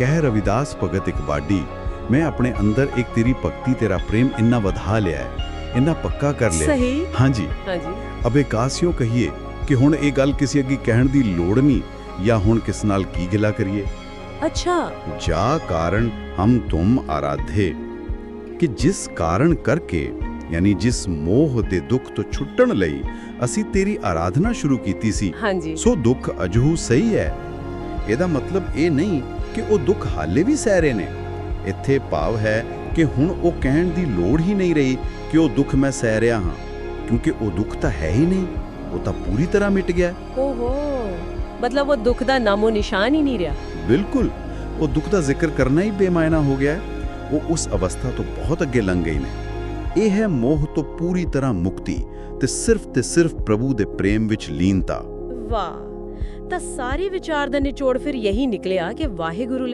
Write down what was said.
ਕਹਿ ਰਵਿਦਾਸ ਭਗਤ ਇੱਕ ਬਾਡੀ ਮੈਂ ਆਪਣੇ ਅੰਦਰ ਇੱਕ ਤੇਰੀ ਭਗਤੀ ਤੇਰਾ ਪ੍ਰੇਮ ਇੰਨਾ ਵਧਾ ਲਿਆ ਹੈ ਇੰਨਾ ਪੱਕਾ ਕਰ ਲਿਆ ਸਹੀ। ਹਾਂਜੀ। ਹਾਂਜੀ। ਅਬੇ ਕਾਸਿਓ ਕਹੀਏ ਕਿ ਹੁਣ ਇਹ ਗੱਲ ਕਿਸੇ ਅੱਗੇ ਕਹਿਣ ਦੀ ਲੋੜ ਨਹੀਂ ਜਾਂ ਹੁਣ ਕਿਸ ਨਾਲ ਕੀ ਗਿਲਾ ਕਰੀਏ? ਅੱਛਾ। ਜਾ ਕਾਰਨ ਹਮ ਤੁਮ ਆਰਾਧੇ। ਕਿ ਜਿਸ ਕਾਰਨ ਕਰਕੇ ਯਾਨੀ ਜਿਸ ਮੋਹ ਦੇ ਦੁੱਖ ਤੋਂ ਛੁੱਟਣ ਲਈ ਅਸੀਂ ਤੇਰੀ ਆਰਾਧਨਾ ਸ਼ੁਰੂ ਕੀਤੀ ਸੀ ਹਾਂਜੀ। ਸੋ ਦੁੱਖ ਅਜਹੂ ਸਹੀ ਹੈ। ਇਹਦਾ ਮਤਲਬ ਇਹ ਨਹੀਂ ਕਿ ਉਹ ਦੁੱਖ ਹਾਲੇ ਵੀ ਸਹਿ ਰਹੇ ਨੇ। ਇੱਥੇ ਭਾਵ ਹੈ ਕਿ ਹੁਣ ਉਹ ਕਹਿਣ ਦੀ ਲੋੜ ਹੀ ਨਹੀਂ ਰਹੀ ਕਿ ਉਹ ਦੁੱਖ ਮੈਂ ਸਹਿ ਰਿਹਾ ਹਾਂ ਕਿਉਂਕਿ ਉਹ ਦੁੱਖ ਤਾਂ ਹੈ ਹੀ ਨਹੀਂ। ਉਹ ਤਾਂ ਪੂਰੀ ਤਰ੍ਹਾਂ ਮਿਟ ਗਿਆ। ਓਹੋ ਮਤਲਬ ਉਹ ਦੁੱਖ ਦਾ ਨਾਮੋ ਨਿਸ਼ਾਨ ਹੀ ਨਹੀਂ ਰਿਹਾ। ਬਿਲਕੁਲ ਉਹ ਦੁੱਖ ਦਾ ਜ਼ਿਕਰ ਕਰਨਾ ਹੀ ਬੇਮਾਇਨਾ ਹੋ ਗਿਆ ਉਹ ਉਸ ਅਵਸਥਾ ਤੋਂ ਬਹੁਤ ਅੱਗੇ ਲੰਘ ਗਈ ਨੇ। ਇਹ ਹੈ ਮੋਹ ਤੋਂ ਪੂਰੀ ਤਰ੍ਹਾਂ ਮੁਕਤੀ ਤੇ ਸਿਰਫ ਤੇ ਸਿਰਫ ਪ੍ਰਭੂ ਦੇ ਪ੍ਰੇਮ ਵਿੱਚ ਲੀਨਤਾ। ਵਾਹ। ਤਾਂ ਸਾਰੀ ਵਿਚਾਰ ਦਾ ਨਿਚੋੜ ਫਿਰ ਯਹੀ ਨਿਕਲਿਆ ਕਿ ਵਾਹਿਗੁਰੂ